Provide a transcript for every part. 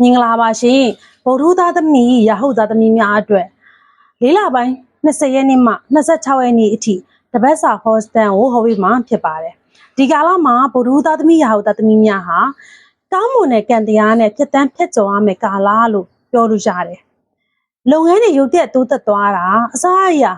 မင်္ဂလာပါရှင်ဗုဒ္ဓသားသမီးရဟုတ်သားသမီးများအတွက်လေးလပိုင်း20ရက်နေ့မှ26ရက်နေ့အထိတပတ်စာဟောစတန်ကိုဟောပြီးမှဖြစ်ပါတယ်ဒီကာလမှာဗုဒ္ဓသားသမီးရဟုတ်သားသမီးများဟာကောင်းမွန်တဲ့ကံတရားနဲ့ဖြစ်တန်းဖြစ်ကျော်ရမယ်ကာလလို့ပြောလို့ရတယ်လုပ်ငန်းတွေရုပ်တက်တိုးတက်သွားတာအစားအရာ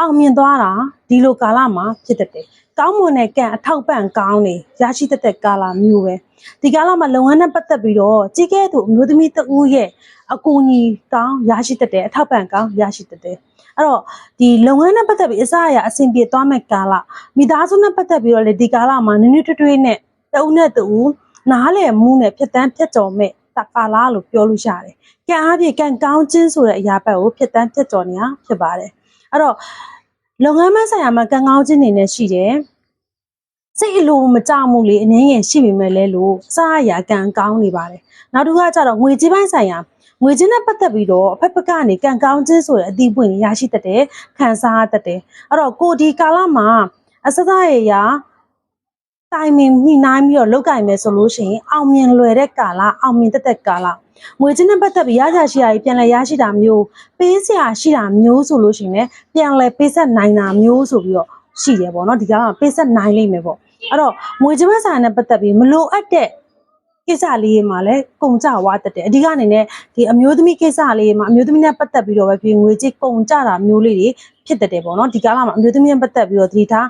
အောင်မြင်သွားတာ ဒီလိုကာလမှာဖြစ်တတ်တယ်ကောင်းမွန်တဲ့ကံအထောက်ပံ့ကောင်းနေရရှိတတ်တဲ့ကာလမျိုးပဲဒီကာလမှာလုပ်ငန်းနဲ့ပတ်သက်ပြီးတော့ကြီးကဲသူအမျိုးသမီးတဦးရဲ့အကူအညီကောင်းရရှိတတ်တယ်အထောက်ပံ့ကောင်းရရှိတတ်တယ်အဲ့တော့ဒီလုပ်ငန်းနဲ့ပတ်သက်ပြီးအစားအရာအဆင်ပြေသွားမဲ့ကာလမိသားစုနဲ့ပတ်သက်ပြီးတော့လေဒီကာလမှာနည်းနည်းထွေးထွေးနဲ့တဦးနဲ့တဦးနားလည်မှုနဲ့ဖြစ်တန်းဖြစ်ကြော်မဲ့တကာလာလို့ပြောလို့ရတယ်။ကံအားဖြင့်ကံကောင်းခြင်းဆိုတဲ့အရာဘက်ကိုဖြစ်တန်းဖြစ်ကြော်နေတာဖြစ်ပါတယ်။အဲ့တော့ လုပ်ငန်းမဆိုင်ရာမှာကံကောင်းခြင်းနေနဲ့ရှိတယ်။စိတ်အလိုမကြမှုလေးအနည်းငယ်ရှိပေမဲ့လည်းလို့အစားအရာကံကောင်းနေပါတယ်။နောက်တစ်ခုကကျတော့ငွေကြေးပိုင်းဆိုင်ရာငွေချင်းနဲ့ပတ်သက်ပြီးတော့အဖက်ဖက်ကနေကံကောင်းခြင်းဆိုတဲ့အသီးပွင့်ရရှိတတ်တယ်ခံစားတတ်တယ်အဲ့တော့ကိုဒီကာလမှာအစစရရာ တိုင်မင်ညှိနှိုင်းပြီးတော့လောက်ကင်မယ်ဆိုလို့ရှိရင်အောင်မြင်လွယ်တဲ့ကာလအောင်မြင်တတ်တဲ့ကာလငွေချင်းနဲ့ပတ်သက်ပြီးရကြရှိတာကြီးပြန်လဲရရှိတာမျိုးပေးစရာရှိတာမျိုးဆိုလို့ရှိရင်လည်းပြန်လဲပေးဆက်နိုင်တာမျိုးဆိုပြီးတော့ရှိတယ်ပေါ့နော်ဒီကာလမှာပေးဆက်နိုင်လိမ့်မယ်ပေါ့အဲ့တော့ငွေချင်းမဆိုင်နဲ့ပတ်သက်ပြီးမလိုအပ်တဲ့ ကိစ္စလေးတွေမှာလည်းကုန်ကြဝါတတ်တယ်အဓိကအနေနဲ့ဒီအမျိုးသမီးကိစ္စလေးတွေမှာအမျိုးသမီးနဲ့ပတ်သက်ပြီးတော့ပဲပြီးငွေကြေးကုန်ကြတာမျိုးလေးတွေဖြစ်တတ်တယ်ပေါ့နော်ဒီကာလမှာအမျိုးသမီးနဲ့ပတ်သက်ပြီးတော့ဒီထား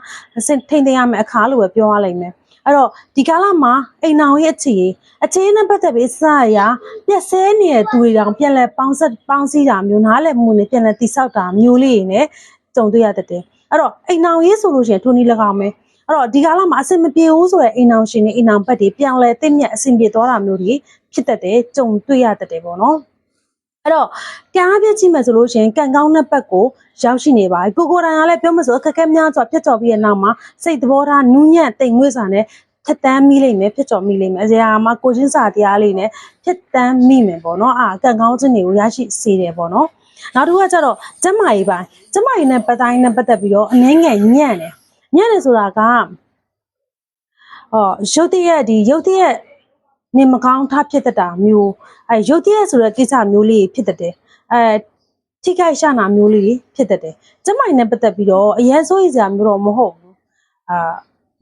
ထိမ့်သိမ်းရမယ့်အခါလို့ပဲပြောရလိမ့်မယ်အဲ့တော့ဒီကာလမှာအိမ်အောင်ရဲ့အခြေအခြေနဲ့ပတ်သက်ပြီးစရပြက်ဆဲနေတဲ့သူတွေတောင်ပြန်လဲပေါင်းဆက်ပေါင်းစည်းတာမျိုးနားလည်မှုနဲ့ပြန်လဲတိဆောက်တာမျိုးလေးတွေနဲ့ကြုံတွေ့ရတတ်တယ်အဲ့တော့အိမ်အောင်ရေးဆိုလို့ရှိရင်ထိုနည်း၎င်းပဲ အဲ့တော့ဒီကာလမှာအဆင်မပြေဘူးဆိုတဲ့အိမ်အောင်ရှင်တွေအိမ်အောင်ဘက်တွေပြန်လဲသိမြတ်အဆင်ပြေသွားတာမျိုးတွေဖြစ်တတ်တယ်ကြုံတွေ့ရတတ်တယ်ပေါ့နော်အဲ့တော့ကံအားပြည့်ကြည့်မယ်ဆိုလို့ရှိရင်ကံကောင်းတဲ့ဘက်ကိုရောက်ရှိနေပါပြီကိုကိုတိုင်ကလည်းပြောမဆိုအခက်အခဲများစွာဖြစ်တော်ပြီးတဲ့နောက်မှာစိတ်သဘောထားနူးညံ့တိမ်ငွေ့စွာနဲ့ဖြတ်တန်းမိလိမ့်မယ်ဖြစ်တော်မိလိမ့်မယ်အစရာမှာကိုချင်းစာတရားလေးနဲ့ဖြတ်တန်းမိမယ်ပေါ့နော်အာကံကောင်းခြင်းတွေကိုရရှိစေတယ်ပေါ့နော်နောက်တစ်ခုကကျတော့ကျမကြီးပိုင်းကျမကြီးနဲ့ပတ်တိုင်းနဲ့ပတ်သက်ပြီးတော့အနှဲငယ်ညံ့တယ် ညံ့တယ်ဆိုတာကဟောရုတ်တရက်ဒီရုတ်တရက်နေမကောင်းထားဖြစ်တတ်တာမျိုးအဲရုတ်တရက်ဆိုတဲ့ကိစ္စမျိုးလေးဖြစ်တတ်တယ်အဲထိခိုက်ရှာနာမျိုးလေးဖြစ်တတ်တယ်ကျမကြီးနဲ့ပတ်သက်ပြီးတော့အရင်စိုးရိမ်စရာမျိုးတော့မဟုတ်ဘူးအာ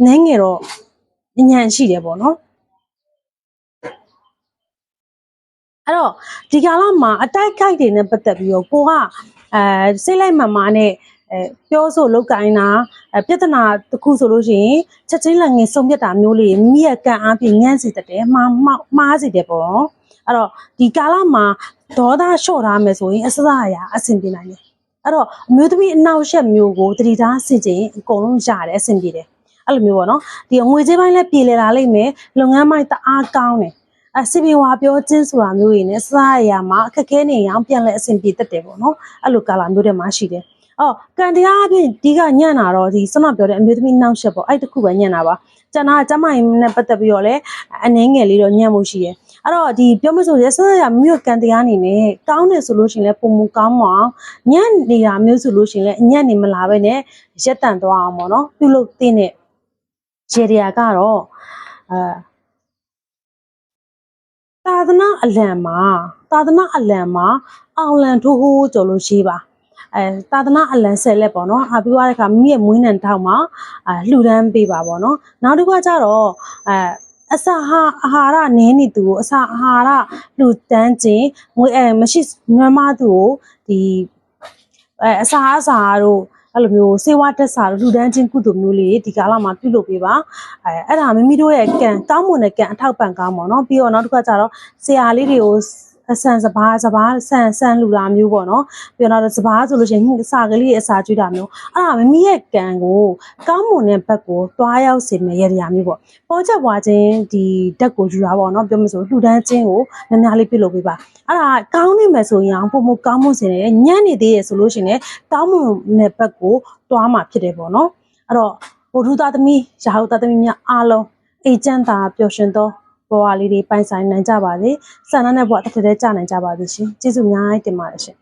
နည်းငယ်တော့ညံ့ရှိတယ်ပေါ့နော်အဲ့တော့ဒီကာလမှာအတိုက်ခိုက်တွေနဲ့ပတ်သက်ပြီးတော့ကိုကအဲစိတ်လိုက်မှန်မှနဲ့ အဲပြောဆိုလောက်ကိုင်းတာအဲပြဿနာတစ်ခုဆိုလို့ရှိရင်ချက်ချင်းလည်းငင်ဆုံးပြတ်တာမျိုးလေးမိရကန်အားဖြင့်ညံ့စီတတ်တယ်မှားမှားစီတယ်ပေါ့အဲ့တော့ဒီကာလမှာဒေါသလျှော့ထားမယ်ဆိုရင်အစစအရာအဆင်ပြေနိုင်တယ်အဲ့တော့အမျိုးသမီးအနောက်ရှက်မျိုးကိုတတိထားဆင်ခြင်အကုန်လုံးရတယ်အဆင်ပြေတယ်အဲ့လိုမျိုးပေါ့နော်ဒီငွေကြေးပိုင်းလည်းပြည်လဲလာလိမ့်မယ်လုပ်ငန်းပိုင်းတအားကောင်းတယ်အစီပင်ဝါပြောချင်းဆိုတာမျိုးတွေနဲ့စားရရမှာအခက်ခဲနေအောင်ပြန်လဲအဆင်ပြေတတ်တယ်ပေါ့နော်အဲ့လိုကာလာမျိုးတွေမှာရှိတယ် အော်ကန်တရားအပြင်ဒီကညံ့တာတော့ဒီစမပြောတဲ့အမျိုးသမီးနောက်ချက်ပေါ့အဲ့တခုပဲညံ့တာပါကျန်တာကျမရင်နဲ့ပတ်သက်ပြီးတော့လည်းအနှင်းငယ်လေးတော့ညံ့မှုရှိတယ်အဲ့တော့ဒီပြောမဆိုရဆက်ရမြို့ကန်တရားအနေနဲ့ကောင်းတယ်ဆိုလို့ရှိရင်လည်းပုံမူကောင်းမအောင်ညံ့နေတာမျိုးဆိုလို့ရှိရင်လည်းညံ့နေမလားပဲနဲ့ရက်တန်သွားအောင်ပေါ့နော်ပြုလုပ်တဲ့ရေဒီယာကတော့အဲသာသနာအလံမှာသာသနာအလံမှာအောင်လံထိုးဟိုးကြော်လို့ရှိပါ အဲသာသနာအလံဆယ်လက်ပေါ့နော်အပြီးသွားတဲ့အခါမိမိရဲ့မွေးနံထောက်မှာအဲလှူဒန်းပေးပါပေါ့နော်နောက်တစ်ခါကျတော့အဲအစာဟာအာဟာရနည်းနေသူကိုအစာအာဟာရလှူဒန်းခြင်းငွေအဲမရှိနွမ်းမသူကိုဒီအဲအစာအစာတို့အဲ့လိုမျိုးစေဝါတက်စာလူဒန်းချင်းကုသိုလ်မျိုးလေးဒီကာလမှာပြုလုပ်ပေးပါအဲအဲ့ဒါမိမိတို့ရဲ့ကံကောင်းမွန်တဲ့ကံအထောက်ပံ့ကောင်းပါတော့ပြီးတော့နောက်တစ်ခါကျတော့ဆရာလေးတွေကိုအ ဆန်စဘာစဘာဆန်ဆန်လူလာမျိုးပေါ့နော်ပြီးတော့စဘာဆိုလို့ရှိရင်အစာကလေးအစာကျွေးတာမျိုးအဲ့ဒါမိမိရဲ့ကံကိုကောင်းမွန်တဲ့ဘက်ကိုတွားရောက်စေမယ့်ရရမျိုးပေါ့ပေါ်ချက်ပွားခြင်းဒီဓာတ်ကိုယူတာပေါ့နော်ပြောမလို့လှူဒန်းခြင်းကိုများများလေးပြုလုပ်ပေးပါအဲ့ဒါကောင်းနေမယ်ဆိုရင်ပုံမကောင်းမွန်စေတယ်ညံ့နေသေးရဆိုလို့ရှိရင်ကောင်းမွန်တဲ့ဘက်ကိုတွားမှာဖြစ်တယ်ပေါ့နော်အဲ့တော့ဘုထုသားသမီးရာဟုသားသမီးများအားလုံးအေကျန့်တာပျော်ရွှင်သော ဘဝလေးတွေပိုင်ဆိုင်နိုင်ကြပါစေ။ဆန္ဒနဲ့ဘဝတစ်ထည်တည်းကြာနိုင်ကြပါစေရှင်။ကျေးဇူးအများကြီးတင်ပါတယ်ရှင်။